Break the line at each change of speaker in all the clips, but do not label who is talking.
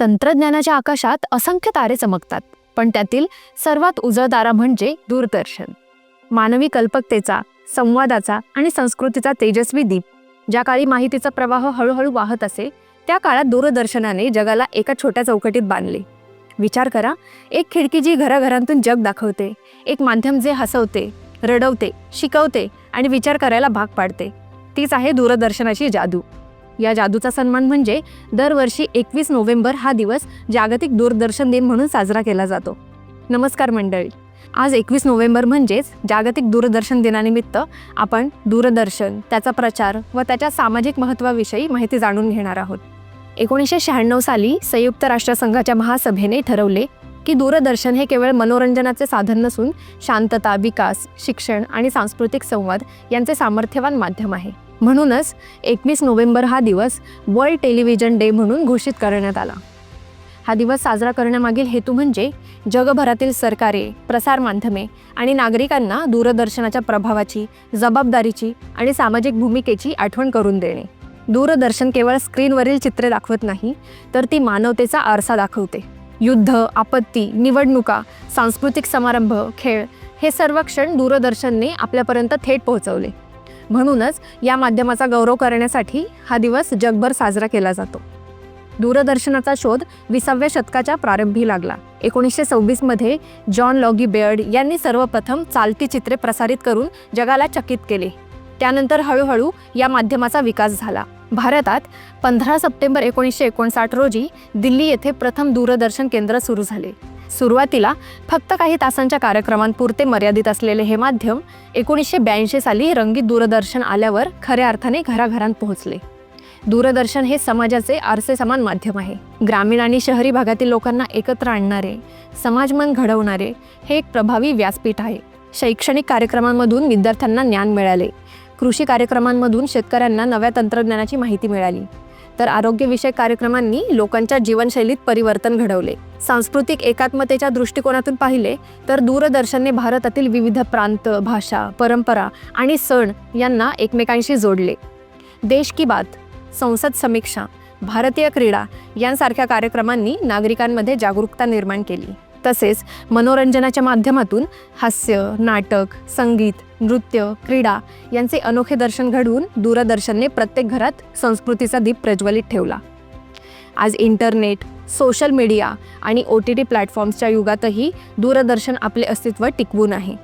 तंत्रज्ञानाच्या आकाशात असंख्य तारे चमकतात पण त्यातील सर्वात उजळ तारा म्हणजे दूरदर्शन. मानवी कल्पकतेचा संवादाचा आणि संस्कृतीचा तेजस्वी दीप ज्या काळी माहितीचा प्रवाह हळूहळू वाहत असे त्या काळात दूरदर्शनाने जगाला एका छोट्या चौकटीत बांधले. विचार करा एक खिडकी जी घराघरांतून जग दाखवते एक माध्यम जे हसवते रडवते शिकवते आणि विचार करायला भाग पाडते. तीच आहे दूरदर्शनाची जादू. या जादूचा सन्मान म्हणजे दरवर्षी एकवीस नोव्हेंबर हा दिवस जागतिक दूरदर्शन दिन म्हणून साजरा केला जातो. नमस्कार मंडळी. आज एकवीस नोव्हेंबर म्हणजेच जागतिक दूरदर्शन दिनानिमित्त आपण दूरदर्शन त्याचा प्रचार व त्याच्या सामाजिक महत्त्वाविषयी माहिती जाणून घेणार आहोत. एकोणीसशे शहाण्णव साली संयुक्त राष्ट्रसंघाच्या महासभेने ठरवले की दूरदर्शन हे केवळ मनोरंजनाचे साधन नसून शांतता विकास शिक्षण आणि सांस्कृतिक संवाद यांचे सामर्थ्यवान माध्यम आहे. म्हणूनच एकवीस नोव्हेंबर हा दिवस वर्ल्ड टेलिव्हिजन डे म्हणून घोषित करण्यात आला. हा दिवस साजरा करण्यामागील हेतू म्हणजे जगभरातील सरकारे प्रसारमाध्यमे आणि नागरिकांना दूरदर्शनाच्या प्रभावाची जबाबदारीची आणि सामाजिक भूमिकेची आठवण करून देणे. दूरदर्शन केवळ स्क्रीनवरील चित्रे दाखवत नाही तर ती मानवतेचा आरसा दाखवते. युद्ध आपत्ती निवडणुका सांस्कृतिक समारंभ खेळ हे सर्व क्षण दूरदर्शनने आपल्यापर्यंत थेट पोहोचवले. म्हणूनच या माध्यमाचा गौरव करण्यासाठी हा दिवस जगभर साजरा केला जातो. दूरदर्शनाचा शोध विसाव्या शतकाच्या प्रारंभी लागला. एकोणीसशे सव्वीसमध्ये जॉन लॉगी बेअर्ड यांनी सर्वप्रथम चालती चित्रे प्रसारित करून जगाला चकित केले. त्यानंतर हळूहळू या माध्यमाचा विकास झाला. भारतात पंधरा सप्टेंबर एकोणीसशे एकोणसाठ रोजी दिल्ली येथे प्रथम दूरदर्शन केंद्र सुरू झाले. सुरुवातीला फक्त काही तासांच्या कार्यक्रमांपुरते मर्यादित असलेले हे माध्यम एकोणीसशे ब्याऐंशी साली रंगीत दूरदर्शन आल्यावर खऱ्या अर्थाने घराघरांत पोहोचले. दूरदर्शन हे समाजाचे आरसे समान माध्यम आहे. ग्रामीण आणि शहरी भागातील लोकांना एकत्र आणणारे समाजमन घडवणारे हे एक प्रभावी व्यासपीठ आहे. शैक्षणिक कार्यक्रमांमधून विद्यार्थ्यांना ज्ञान मिळाले. कृषी कार्यक्रमांमधून शेतकऱ्यांना नव्या तंत्रज्ञानाची माहिती मिळाली. तर आरोग्यविषयक कार्यक्रमांनी लोकांच्या जीवनशैलीत परिवर्तन घडवले. सांस्कृतिक एकात्मतेच्या दृष्टिकोनातून पाहिले तर दूरदर्शनने भारतातील विविध प्रांत भाषा परंपरा आणि सण यांना एकमेकांशी जोडले. देश की बात संसद समीक्षा भारतीय क्रीडा यांसारख्या कार्यक्रमांनी नागरिकांमध्ये जागरूकता निर्माण केली. तसेच मनोरंजनाच्या माध्यमातून हास्य नाटक संगीत नृत्य क्रीडा यांचे अनोखे दर्शन घडवून दूरदर्शनने प्रत्येक घरात संस्कृतीचा दीप प्रज्वलित ठेवला. आज इंटरनेट सोशल मीडिया आणि ओ टी टी प्लॅटफॉर्म्सच्या युगातही दूरदर्शन आपले अस्तित्व टिकवून आहे.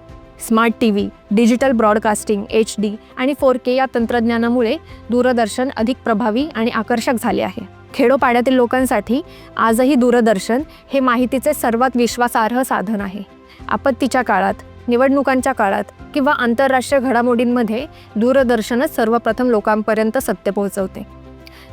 Smart T V digital broadcasting H D आणि फोर के या तंत्रज्ञानामुळे दूरदर्शन अधिक प्रभावी आणि आकर्षक झाले आहे. खेडोपाड्यातील लोकांसाठी आजही दूरदर्शन हे माहितीचे सर्वात विश्वासार्ह साधन आहे. आपत्तीच्या काळात निवडणुकांच्या काळात किंवा आंतरराष्ट्रीय घडामोडींमध्ये दूरदर्शनच सर्वप्रथम लोकांपर्यंत सत्य पोहोचवते.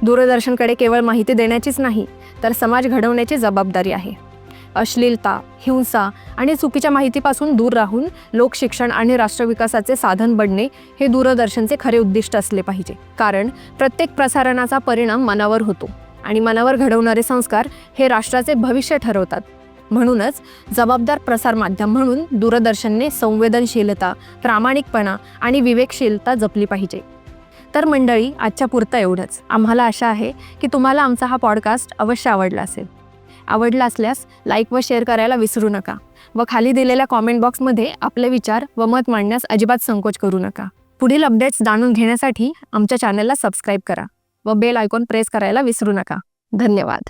दूरदर्शनकडे केवळ माहिती देण्याचीच नाही तर समाज घडवण्याची जबाबदारी आहे. अश्लीलता हिंसा आणि चुकीच्या माहितीपासून दूर राहून लोकशिक्षण आणि राष्ट्रविकासाचे साधन बनणे हे दूरदर्शनचे खरे उद्दिष्ट असले पाहिजे. कारण प्रत्येक प्रसारणाचा परिणाम मनावर होतो आणि मनावर घडवणारे संस्कार हे राष्ट्राचे भविष्य ठरवतात. म्हणूनच जबाबदार प्रसार माध्यम म्हणून दूरदर्शनने संवेदनशीलता प्रामाणिकपणा आणि विवेकशीलता जपली पाहिजे. तर मंडळी आजच्या पुरतं एवढंच. आम्हाला आशा आहे की तुम्हाला आमचा हा पॉडकास्ट अवश्य आवडला असेल. आवडला असल्यास लाईक व शेअर करायला विसरू नका व खाली दिलेल्या कॉमेंट बॉक्समध्ये आपले विचार व मत मांडण्यास अजिबात संकोच करू नका. पुढील अपडेट्स जाणून घेण्यासाठी आमच्या चॅनलला सबस्क्राईब करा व बेल आयकॉन प्रेस करायला विसरू नका. धन्यवाद.